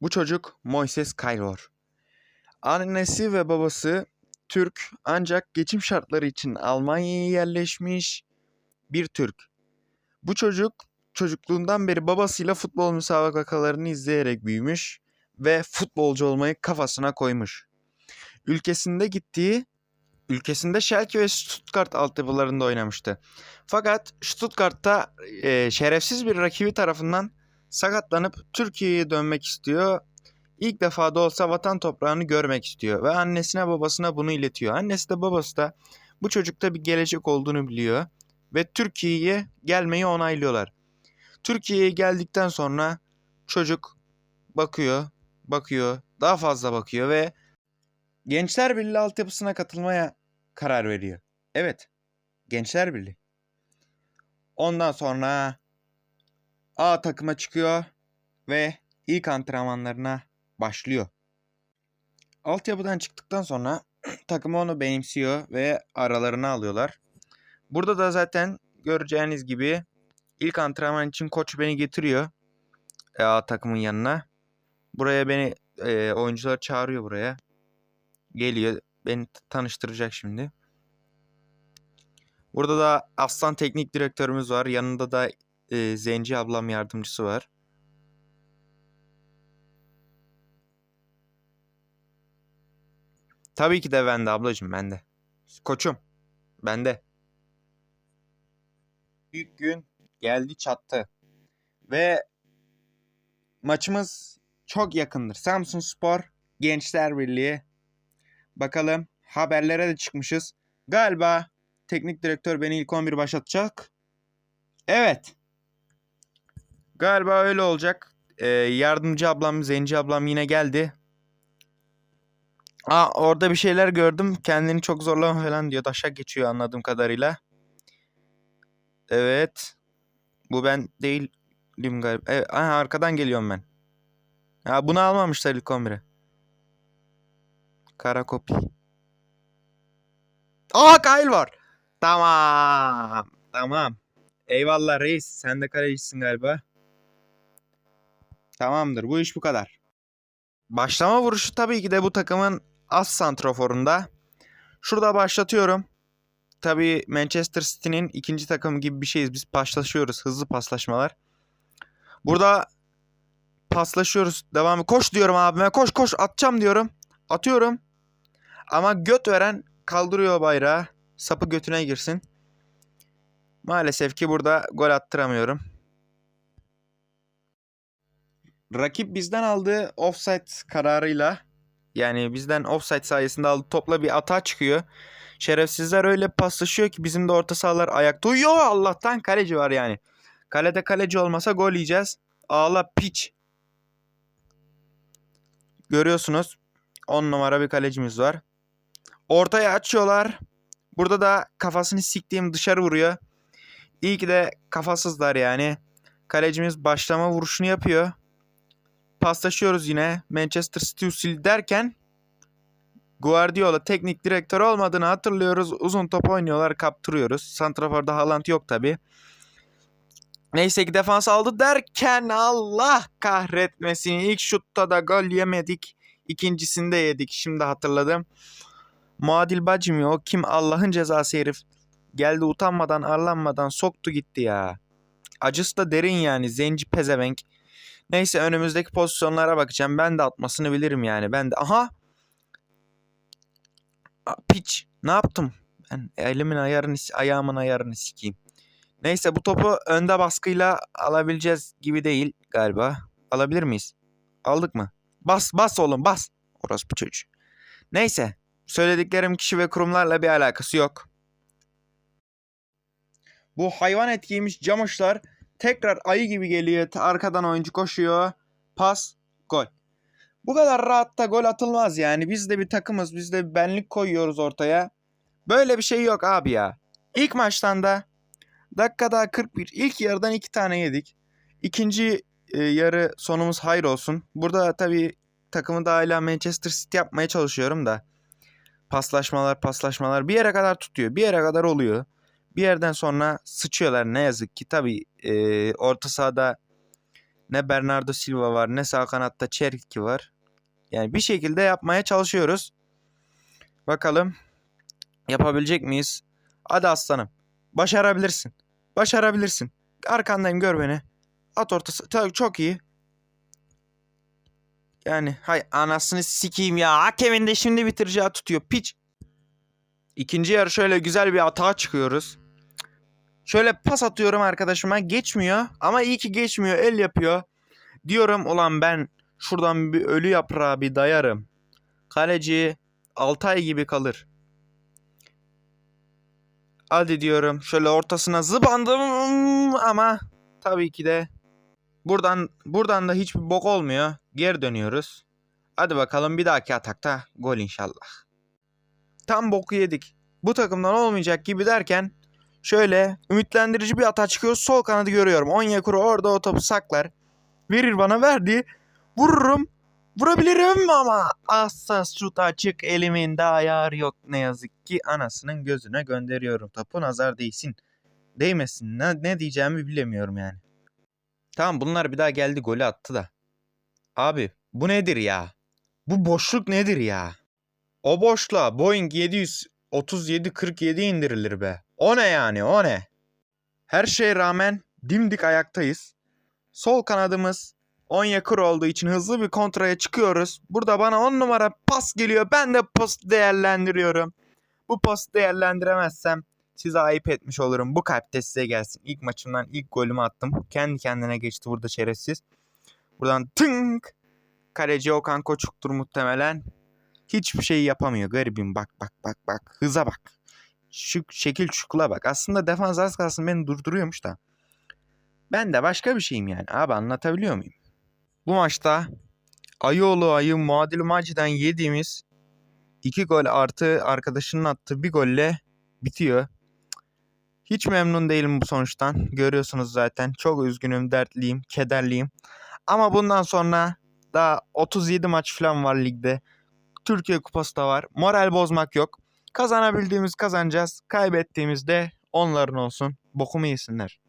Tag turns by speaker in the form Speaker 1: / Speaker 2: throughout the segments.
Speaker 1: Bu çocuk Moises Kaylor. Annesi ve babası Türk ancak geçim şartları için Almanya'ya yerleşmiş bir Türk. Bu çocuk çocukluğundan beri babasıyla futbol müsabakalarını izleyerek büyümüş ve futbolcu olmayı kafasına koymuş. Ülkesinde gittiği ülkesinde Schalke ve Stuttgart altyapılarında oynamıştı. Fakat Stuttgart'ta e, şerefsiz bir rakibi tarafından sakatlanıp Türkiye'ye dönmek istiyor. İlk defa da olsa vatan toprağını görmek istiyor ve annesine babasına bunu iletiyor. Annesi de babası da bu çocukta bir gelecek olduğunu biliyor ve Türkiye'ye gelmeyi onaylıyorlar. Türkiye'ye geldikten sonra çocuk bakıyor, bakıyor, daha fazla bakıyor ve Gençler Birliği altyapısına katılmaya karar veriyor. Evet, Gençler Birliği. Ondan sonra A takıma çıkıyor ve ilk antrenmanlarına başlıyor. Altyapıdan çıktıktan sonra takım onu benimsiyor ve aralarına alıyorlar. Burada da zaten göreceğiniz gibi ilk antrenman için koç beni getiriyor A takımın yanına. Buraya beni e, oyuncular çağırıyor buraya. Geliyor beni tanıştıracak şimdi. Burada da Aslan teknik direktörümüz var. Yanında da e, Zenci ablam yardımcısı var. Tabii ki de bende ablacığım bende. Koçum bende. Büyük gün geldi çattı. Ve maçımız çok yakındır. Samsun Spor Gençler Birliği. Bakalım haberlere de çıkmışız. Galiba teknik direktör beni ilk 11 başlatacak. Evet. Galiba öyle olacak. Ee, yardımcı ablam, Zenci ablam yine geldi. Aa orada bir şeyler gördüm. Kendini çok zorlama falan diyor. Taşak geçiyor anladığım kadarıyla. Evet. Bu ben değilim galiba. Evet, aha, arkadan geliyorum ben. Ha bunu almamışlar ilk 11'e. Kara kopi. Aa Kyle var. Tamam. Tamam. Eyvallah reis. Sen de kalecisin galiba. Tamamdır. Bu iş bu kadar. Başlama vuruşu tabii ki de bu takımın az santroforunda. Şurada başlatıyorum. Tabii Manchester City'nin ikinci takımı gibi bir şeyiz. Biz paslaşıyoruz. Hızlı paslaşmalar. Burada paslaşıyoruz. Devam. Koş diyorum abime. Koş koş atacağım diyorum. Atıyorum. Ama göt veren kaldırıyor bayrağı. Sapı götüne girsin. Maalesef ki burada gol attıramıyorum. Rakip bizden aldığı offside kararıyla yani bizden offside sayesinde aldığı topla bir atağa çıkıyor. Şerefsizler öyle paslaşıyor ki bizim de orta sahalar ayakta uyuyor. Allah'tan kaleci var yani. Kalede kaleci olmasa gol yiyeceğiz. Ağla piç. Görüyorsunuz 10 numara bir kalecimiz var. Ortaya açıyorlar. Burada da kafasını siktiğim dışarı vuruyor. İyi ki de kafasızlar yani. Kalecimiz başlama vuruşunu yapıyor. Paslaşıyoruz yine. Manchester City usul derken Guardiola teknik direktör olmadığını hatırlıyoruz. Uzun top oynuyorlar, kaptırıyoruz. Santrafor'da Haaland yok tabi. Neyse ki defans aldı derken Allah kahretmesin. İlk şutta da gol yemedik. İkincisinde yedik. Şimdi hatırladım. Muadil Bacım o kim Allah'ın cezası herif. Geldi utanmadan arlanmadan soktu gitti ya. Acısı da derin yani zenci pezevenk. Neyse önümüzdeki pozisyonlara bakacağım. Ben de atmasını bilirim yani. Ben de aha. Piç. Ne yaptım? Ben elimin ayarını, ayağımın ayarını sikeyim. Neyse bu topu önde baskıyla alabileceğiz gibi değil galiba. Alabilir miyiz? Aldık mı? Bas bas oğlum bas. Orası bu çocuğu. Neyse. Söylediklerim kişi ve kurumlarla bir alakası yok. Bu hayvan et camışlar tekrar ayı gibi geliyor. Arkadan oyuncu koşuyor. Pas, gol. Bu kadar rahatta gol atılmaz yani. Biz de bir takımız. Biz de bir benlik koyuyoruz ortaya. Böyle bir şey yok abi ya. İlk maçtan da dakikada 41. ilk yarıdan iki tane yedik. İkinci e, yarı sonumuz hayır olsun. Burada tabii takımı da hala Manchester City yapmaya çalışıyorum da. Paslaşmalar paslaşmalar bir yere kadar tutuyor. Bir yere kadar oluyor. Bir yerden sonra sıçıyorlar ne yazık ki. Tabii e, orta sahada Ne Bernardo Silva var ne sağ kanatta Cherki var. Yani bir şekilde yapmaya çalışıyoruz. Bakalım yapabilecek miyiz? Hadi aslanım. Başarabilirsin. Başarabilirsin. Arkandayım gör beni. At ortası. Tabii çok iyi. Yani hay anasını sikeyim ya. Hakemin de şimdi bitireceği tutuyor. Piç. İkinci yarı şöyle güzel bir atağa çıkıyoruz. Şöyle pas atıyorum arkadaşıma. Geçmiyor. Ama iyi ki geçmiyor. El yapıyor. Diyorum ulan ben şuradan bir ölü yaprağı bir dayarım. Kaleci 6 ay gibi kalır. Hadi diyorum. Şöyle ortasına zıbandım ama tabii ki de buradan buradan da hiçbir bok olmuyor. Geri dönüyoruz. Hadi bakalım bir dahaki atakta gol inşallah. Tam boku yedik. Bu takımdan olmayacak gibi derken şöyle ümitlendirici bir ata çıkıyor. Sol kanadı görüyorum. Onyekuru orada o topu saklar. Verir bana verdi. Vururum. Vurabilirim ama hassas şut açık elimin de ayar yok ne yazık ki anasının gözüne gönderiyorum topu nazar değsin. Değmesin ne, ne diyeceğimi bilemiyorum yani. Tamam bunlar bir daha geldi golü attı da. Abi bu nedir ya? Bu boşluk nedir ya? O boşluğa Boeing 737-47 indirilir be. O ne yani o ne? Her şeye rağmen dimdik ayaktayız. Sol kanadımız Onyekuru olduğu için hızlı bir kontraya çıkıyoruz. Burada bana 10 numara pas geliyor. Ben de post değerlendiriyorum. Bu post değerlendiremezsem size ayıp etmiş olurum. Bu kalpte size gelsin. İlk maçımdan ilk golümü attım. Kendi kendine geçti burada şerefsiz. Buradan tınk. Kaleci Okan Koçuk'tur muhtemelen. Hiçbir şey yapamıyor. Garibim bak bak bak bak. Hıza bak. Şu şekil şukula bak. Aslında defans az kalsın beni durduruyormuş da. Ben de başka bir şeyim yani. Abi anlatabiliyor muyum? Bu maçta Ayıoğlu Ayı Muadil Maci'den yediğimiz 2 gol artı arkadaşının attığı bir golle bitiyor. Hiç memnun değilim bu sonuçtan. Görüyorsunuz zaten. Çok üzgünüm, dertliyim, kederliyim. Ama bundan sonra daha 37 maç falan var ligde. Türkiye Kupası da var. Moral bozmak yok. Kazanabildiğimiz kazanacağız. Kaybettiğimizde onların olsun. Bokumu yesinler.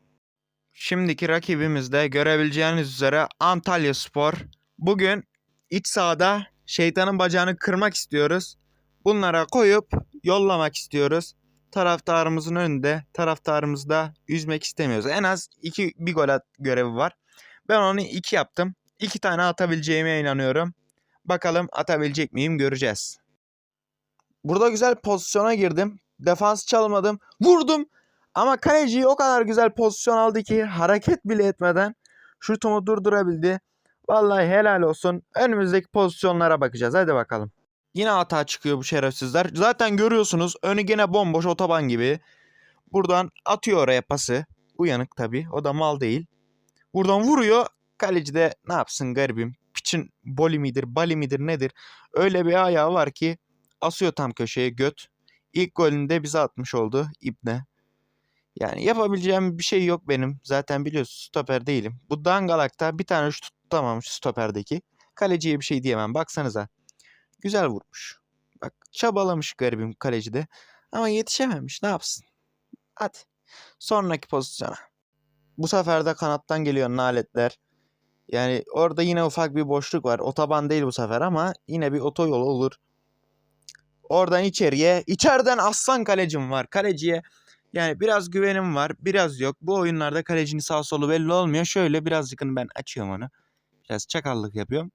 Speaker 1: Şimdiki rakibimiz de görebileceğiniz üzere Antalya Spor. Bugün iç sahada şeytanın bacağını kırmak istiyoruz. Bunlara koyup yollamak istiyoruz. Taraftarımızın önünde taraftarımızı da üzmek istemiyoruz. En az iki bir gol at görevi var. Ben onu iki yaptım. İki tane atabileceğime inanıyorum. Bakalım atabilecek miyim göreceğiz. Burada güzel pozisyona girdim. Defans çalmadım. Vurdum. Ama kaleci o kadar güzel pozisyon aldı ki hareket bile etmeden şutumu durdurabildi. Vallahi helal olsun. Önümüzdeki pozisyonlara bakacağız. Hadi bakalım. Yine hata çıkıyor bu şerefsizler. Zaten görüyorsunuz önü gene bomboş otoban gibi. Buradan atıyor oraya pası. Uyanık tabii. O da mal değil. Buradan vuruyor. Kaleci de ne yapsın garibim. Piçin boli midir, bali midir nedir? Öyle bir ayağı var ki asıyor tam köşeye göt. İlk golünü de bize atmış oldu İbne. Yani yapabileceğim bir şey yok benim. Zaten biliyorsun stoper değilim. Bu Dangalak'ta bir tane şut tutamamış stoperdeki. Kaleciye bir şey diyemem. Baksanıza. Güzel vurmuş. Bak çabalamış garibim kaleci de. Ama yetişememiş. Ne yapsın? Hadi. Sonraki pozisyona. Bu sefer de kanattan geliyor naletler. Yani orada yine ufak bir boşluk var. Otoban değil bu sefer ama yine bir otoyol olur. Oradan içeriye. içeriden aslan kalecim var. Kaleciye yani biraz güvenim var, biraz yok. Bu oyunlarda kalecinin sağ solu belli olmuyor. Şöyle birazcık ben açıyorum onu. Biraz çakallık yapıyorum.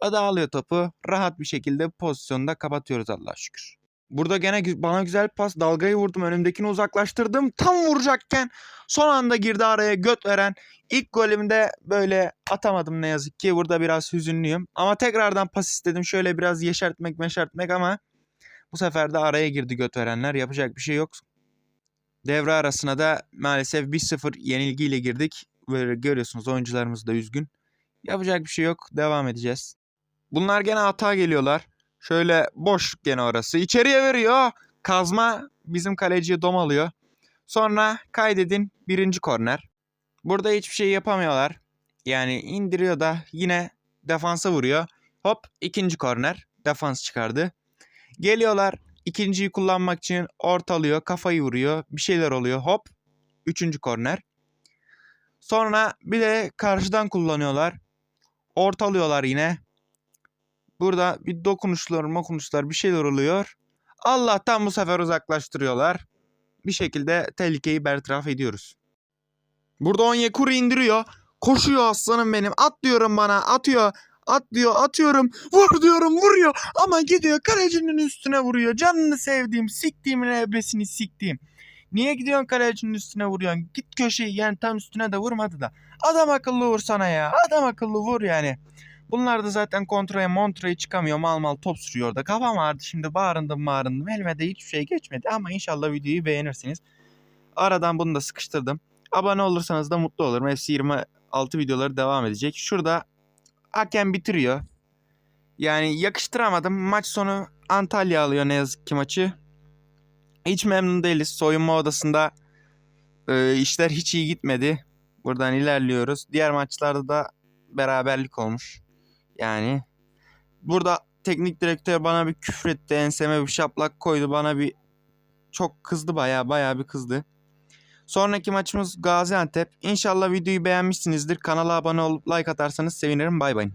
Speaker 1: O da alıyor topu. Rahat bir şekilde pozisyonda kapatıyoruz Allah'a şükür. Burada gene bana güzel pas. Dalgayı vurdum. Önümdekini uzaklaştırdım. Tam vuracakken son anda girdi araya göt veren. İlk golümde böyle atamadım ne yazık ki. Burada biraz hüzünlüyüm. Ama tekrardan pas istedim. Şöyle biraz yeşertmek meşertmek ama bu sefer de araya girdi göt verenler. Yapacak bir şey yok. Devre arasına da maalesef 1-0 yenilgiyle girdik. Böyle görüyorsunuz oyuncularımız da üzgün. Yapacak bir şey yok. Devam edeceğiz. Bunlar gene hata geliyorlar. Şöyle boş gene orası. İçeriye veriyor. Kazma bizim kaleciye domalıyor. Sonra kaydedin birinci korner. Burada hiçbir şey yapamıyorlar. Yani indiriyor da yine defansa vuruyor. Hop ikinci korner. Defans çıkardı. Geliyorlar ikinciyi kullanmak için ortalıyor, kafayı vuruyor, bir şeyler oluyor. Hop. Üçüncü korner. Sonra bir de karşıdan kullanıyorlar. Ortalıyorlar yine. Burada bir dokunuşlar, mokunuşlar bir şeyler oluyor. Allah'tan bu sefer uzaklaştırıyorlar. Bir şekilde tehlikeyi bertaraf ediyoruz. Burada Onyekuru indiriyor. Koşuyor aslanım benim. At diyorum bana. Atıyor. At diyor. Atıyorum. Vur diyorum. Vuruyor. Ama gidiyor kalecinin üstüne vuruyor. Canını sevdiğim, siktiğimin ebesini siktiğim. Niye gidiyorsun kalecinin üstüne vuruyorsun? Git köşeyi yani tam üstüne de vurmadı da. Adam akıllı vursana ya. Adam akıllı vur yani. Bunlar da zaten kontraya montraya çıkamıyor. Mal mal top sürüyor orada. Kafam ağrıdı şimdi bağırındım bağırındım. Elime de hiçbir şey geçmedi. Ama inşallah videoyu beğenirsiniz. Aradan bunu da sıkıştırdım. Abone olursanız da mutlu olurum. FC 26 videoları devam edecek. Şurada hakem bitiriyor. Yani yakıştıramadım. Maç sonu Antalya alıyor ne yazık ki maçı. Hiç memnun değiliz. Soyunma odasında e, işler hiç iyi gitmedi. Buradan ilerliyoruz. Diğer maçlarda da beraberlik olmuş. Yani burada teknik direktör bana bir küfür etti. Enseme bir şaplak koydu. Bana bir çok kızdı baya baya bir kızdı. Sonraki maçımız Gaziantep. İnşallah videoyu beğenmişsinizdir. Kanala abone olup like atarsanız sevinirim. Bay bay.